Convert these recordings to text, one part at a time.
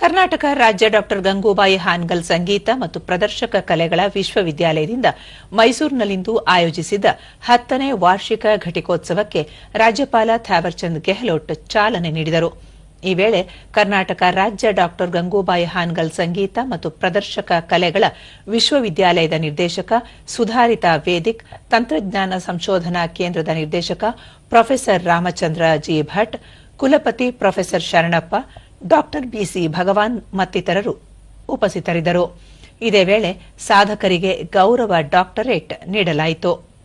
ಕರ್ನಾಟಕ ರಾಜ್ಯ ಡಾಕ್ಟರ್ ಗಂಗೂಬಾಯಿ ಹಾನ್ಗಲ್ ಸಂಗೀತ ಮತ್ತು ಪ್ರದರ್ಶಕ ಕಲೆಗಳ ವಿಶ್ವವಿದ್ಯಾಲಯದಿಂದ ಮೈಸೂರಿನಲ್ಲಿಂದು ಆಯೋಜಿಸಿದ್ದ ಹತ್ತನೇ ವಾರ್ಷಿಕ ಘಟಿಕೋತ್ಸವಕ್ಕೆ ರಾಜ್ಯಪಾಲ ಥ್ಯಾವರ್ಚಂದ್ ಗೆಹ್ಲೋಟ್ ಚಾಲನೆ ನೀಡಿದರು. ಈ ವೇಳೆ ಕರ್ನಾಟಕ ರಾಜ್ಯ ಡಾಕ್ಟರ್ ಗಂಗೂಬಾಯಿ ಹಾನ್ಗಲ್ ಸಂಗೀತ ಮತ್ತು ಪ್ರದರ್ಶಕ ಕಲೆಗಳ ವಿಶ್ವವಿದ್ಯಾಲಯದ ನಿರ್ದೇಶಕ ಸುಧಾರಿತಾ ವೇದಿಕ್, ತಂತ್ರಜ್ಞಾನ ಸಂಶೋಧನಾ ಕೇಂದ್ರದ ನಿರ್ದೇಶಕ ಪ್ರೊಫೆಸರ್ ರಾಮಚಂದ್ರ ಜಿ ಭಟ್, ಕುಲಪತಿ ಪ್ರೊಫೆಸರ್ ಶರಣಪ್ಪ ಡಾಕ್ಟರ್ ಬಿಸಿ ಭಗವಾನ್ ಮತ್ತಿತರರು ಉಪಸ್ಥಿತರಿದ್ದರು. ಇದೇ ವೇಳೆ ಸಾಧಕರಿಗೆ ಗೌರವ ಡಾಕ್ಟರೇಟ್ ನೀಡಲಾಯಿತು.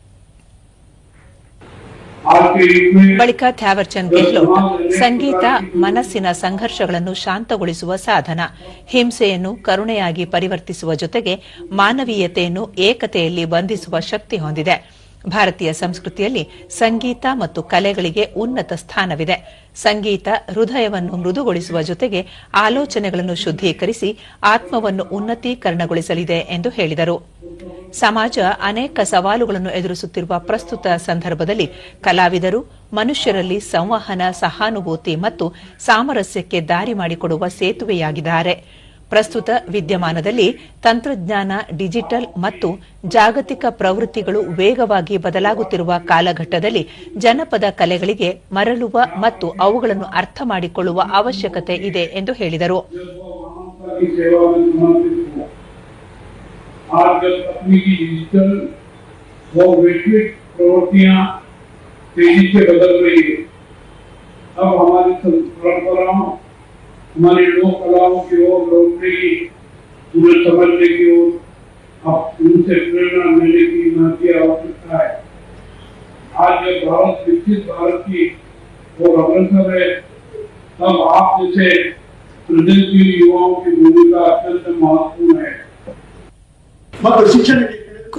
ಬಳಿಕ ಥ್ಯಾವರ್ಚಂದ್ ಗೆಹ್ಲೋಟ್ ಸಂಗೀತ, ಮನಸ್ಸಿನ ಸಂಘರ್ಷಗಳನ್ನು ಶಾಂತಗೊಳಿಸುವ ಸಾಧನ, ಹಿಂಸೆಯನ್ನು ಕರುಣೆಯಾಗಿ ಪರಿವರ್ತಿಸುವ ಜೊತೆಗೆ ಮಾನವೀಯತೆಯನ್ನು ಏಕತೆಯಲ್ಲಿ ಬಂಧಿಸುವ ಶಕ್ತಿ ಹೊಂದಿದೆ. ಭಾರತೀಯ ಸಂಸ್ಕೃತಿಯಲ್ಲಿ ಸಂಗೀತ ಮತ್ತು ಕಲೆಗಳಿಗೆ ಉನ್ನತ ಸ್ಥಾನವಿದೆ. ಸಂಗೀತ ಹೃದಯವನ್ನು ಮೃದುಗೊಳಿಸುವ ಜೊತೆಗೆ ಆಲೋಚನೆಗಳನ್ನು ಶುದ್ಧೀಕರಿಸಿ ಆತ್ಮವನ್ನು ಉನ್ನತೀಕರಣಗೊಳಿಸಲಿದೆ ಎಂದು ಹೇಳಿದರು. ಸಮಾಜ ಅನೇಕ ಸವಾಲುಗಳನ್ನು ಎದುರಿಸುತ್ತಿರುವ ಪ್ರಸ್ತುತ ಸಂದರ್ಭದಲ್ಲಿ ಕಲಾವಿದರು, ಮನುಷ್ಯರಲ್ಲಿ ಸಂವಹನ, ಸಹಾನುಭೂತಿ ಮತ್ತು ಸಾಮರಸ್ಯಕ್ಕೆ ದಾರಿ ಮಾಡಿಕೊಡುವ ಸೇತುವೆಯಾಗಿದ್ದಾರೆ. ಪ್ರಸ್ತುತ ವಿದ್ಯಮಾನದಲ್ಲಿ ತಂತ್ರಜ್ಞಾನ ಡಿಜಿಟಲ್ ಮತ್ತು ಜಾಗತಿಕ ಪ್ರವೃತ್ತಿಗಳು ವೇಗವಾಗಿ ಬದಲಾಗುತ್ತಿರುವ ಕಾಲಘಟ್ಟದಲ್ಲಿ ಜನಪದ ಕಲೆಗಳಿಗೆ ಮರಳುವ ಮತ್ತು ಅವುಗಳನ್ನು ಅರ್ಥ ಮಾಡಿಕೊಳ್ಳುವ ಅವಶ್ಯಕತೆ ಇದೆ ಎಂದು ಹೇಳಿದರು की सेवा में समर्पित हुआ आज जब तकनीकी डिजिटल व वैश्विक प्रवृत्तियां तेजी से बदल रही है अब हमारी सं- परंपराओं हमारी लोक कलाओं की ओर लौटने की उन्हें समझने की ओर अब उनसे प्रेरणा लेने की महती आवश्यकता है। आज जब भारत, विकसित भारत की ओर अग्रसर है, तब आप जैसे प्रदेश के युवाओं की भूमिका अत्यंत महत्वपूर्ण है। मैं, प्रशिक्षण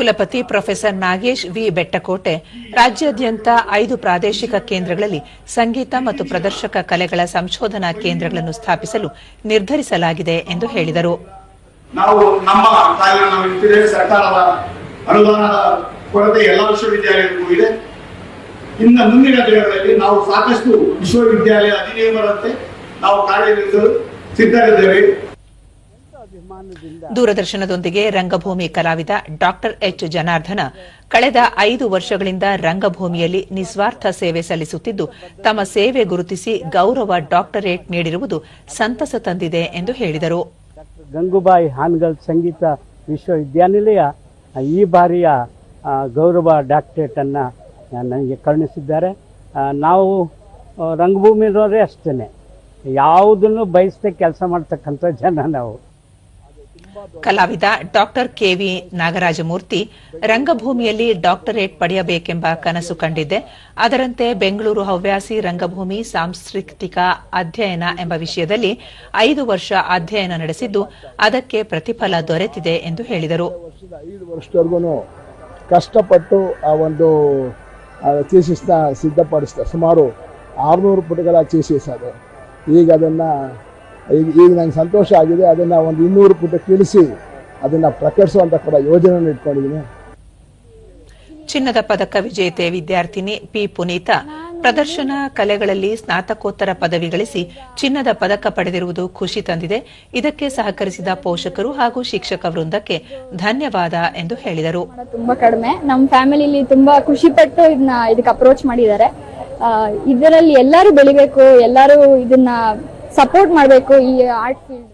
ಕುಲಪತಿ ಪ್ರೊಫೆಸರ್ ನಾಗೇಶ್ ವಿ. ಬೆಟ್ಟಕೋಟೆ. ರಾಜ್ಯಾದ್ಯಂತ ಐದು ಪ್ರಾದೇಶಿಕ ಕೇಂದ್ರಗಳಲ್ಲಿ ಸಂಗೀತ ಮತ್ತು ಪ್ರದರ್ಶಕ ಕಲೆಗಳ ಸಂಶೋಧನಾ ಕೇಂದ್ರಗಳನ್ನು ಸ್ಥಾಪಿಸಲು ನಿರ್ಧರಿಸಲಾಗಿದೆ ಎಂದು ಹೇಳಿದರು. ನಾವು ನಮ್ಮ ಸರ್ಕಾರದ ಅನುದಾನದ ಕೊರತೆ ಎಲ್ಲ ವಿಶ್ವವಿದ್ಯಾಲಯಗಳಿಗೂ ಇದೆ. ಇನ್ನು ಮುಂದಿನ ದಿನಗಳಲ್ಲಿ ನಾವು ಸಾಕಷ್ಟು ವಿಶ್ವವಿದ್ಯಾಲಯ ಅಧಿನಿಯಮದಂತೆ ನಾವು ಕಾರ್ಯನಿರ್ವಹಿಸಲು ಸಿದ್ಧರಿದ್ದೇವೆ. ದೂರದರ್ಶನದೊಂದಿಗೆ ರಂಗಭೂಮಿ ಕಲಾವಿದ ಡಾಕ್ಟರ್ ಎಚ್ ಜನಾರ್ದನ ಕಳೆದ ಐದು ವರ್ಷಗಳಿಂದ ರಂಗಭೂಮಿಯಲ್ಲಿ ನಿಸ್ವಾರ್ಥ ಸೇವೆ ಸಲ್ಲಿಸುತ್ತಿದ್ದು ತಮ್ಮ ಸೇವೆ ಗುರುತಿಸಿ ಗೌರವ ಡಾಕ್ಟರೇಟ್ ನೀಡಿರುವುದು ಸಂತಸ ತಂದಿದೆ ಎಂದು ಹೇಳಿದರು. ಗಂಗೂಬಾಯಿ ಹಾನ್ಗಲ್ ಸಂಗೀತ ವಿಶ್ವವಿದ್ಯಾನಿಲಯ ಈ ಬಾರಿಯ ಗೌರವ ಡಾಕ್ಟರೇಟ್ ಅನ್ನು ನನಗೆ ಕರುಣಿಸಿದ್ದಾರೆ. ನಾವು ರಂಗಭೂಮಿ ರಂಗಭೂಮಿಯವರೇ ಅಷ್ಟೇ ಯಾವುದನ್ನು ಬಯಸದೆ ಕೆಲಸ ಮಾಡ್ತಕ್ಕಂಥ ಜನ ನಾವು. ಕಲಾವಿದ ಡಾಕ್ಟರ್ ಕೆವಿ ನಾಗರಾಜಮೂರ್ತಿ ರಂಗಭೂಮಿಯಲ್ಲಿ ಡಾಕ್ಟರೇಟ್ ಪಡೆಯಬೇಕೆಂಬ ಕನಸು ಕಂಡಿದ್ದೆ. ಅದರಂತೆ ಬೆಂಗಳೂರು ಹವ್ಯಾಸಿ ರಂಗಭೂಮಿ ಸಾಂಸ್ಕೃತಿಕ ಅಧ್ಯಯನ ಎಂಬ ವಿಷಯದಲ್ಲಿ ಐದು ವರ್ಷ ಅಧ್ಯಯನ ನಡೆಸಿದ್ದು, ಅದಕ್ಕೆ ಪ್ರತಿಫಲ ದೊರೆತಿದೆ ಎಂದು ಹೇಳಿದರು. ಕಷ್ಟಪಟ್ಟು ಆ ಒಂದು ಸಿದ್ಧಪಡಿಸಿದ ಸುಮಾರು ಆರುನೂರು ಪುಟಗಳ ಥೀಸಿಸ್ ಅದು. ಈಗ ಅದನ್ನು ಈಗ ಈಗ ನಂಗೆ ಸಂತೋಷ ಆಗಿದೆ. ಅದನ್ನು ಒಂದು ಇನ್ನೂರು ಪುಟ ತಿಳಿಸಿ ಅದನ್ನು ಪ್ರಕಟಿಸುವಂಥ ಕೂಡ ಯೋಜನೆಯನ್ನು ಇಟ್ಕೊಂಡಿದ್ದೀನಿ. ಚಿನ್ನದ ಪದಕ ವಿಜೇತೆ ವಿದ್ಯಾರ್ಥಿನಿ ಪಿ ಪುನೀತಾ ಪ್ರದರ್ಶನ ಕಲೆಗಳಲ್ಲಿ ಸ್ನಾತಕೋತ್ತರ ಪದವಿ ಗಳಿಸಿ ಚಿನ್ನದ ಪದಕ ಪಡೆದಿರುವುದು ಖುಷಿ ತಂದಿದೆ. ಇದಕ್ಕೆ ಸಹಕರಿಸಿದ ಪೋಷಕರು ಹಾಗೂ ಶಿಕ್ಷಕ ವೃಂದಕ್ಕೆ ಧನ್ಯವಾದ ಎಂದು ಹೇಳಿದರು. ತುಂಬಾ ಕಡಿಮೆ. ನಮ್ಮ ಫ್ಯಾಮಿಲಿಲಿ ತುಂಬಾ ಖುಷಿ ಪಟ್ಟು ಇದನ್ನ ಇದಕ್ಕೆ ಅಪ್ರೋಚ್ ಮಾಡಿದ್ದಾರೆ. ಆ, ಇದರಲ್ಲಿ ಎಲ್ಲರೂ ಬೆಳಿಬೇಕು ಎಲ್ಲರೂ ಇದನ್ನ ಸಪೋರ್ಟ್ ಮಾಡಬೇಕು ಈ ಆರ್ಟ್ ಫೀಲ್ಡ್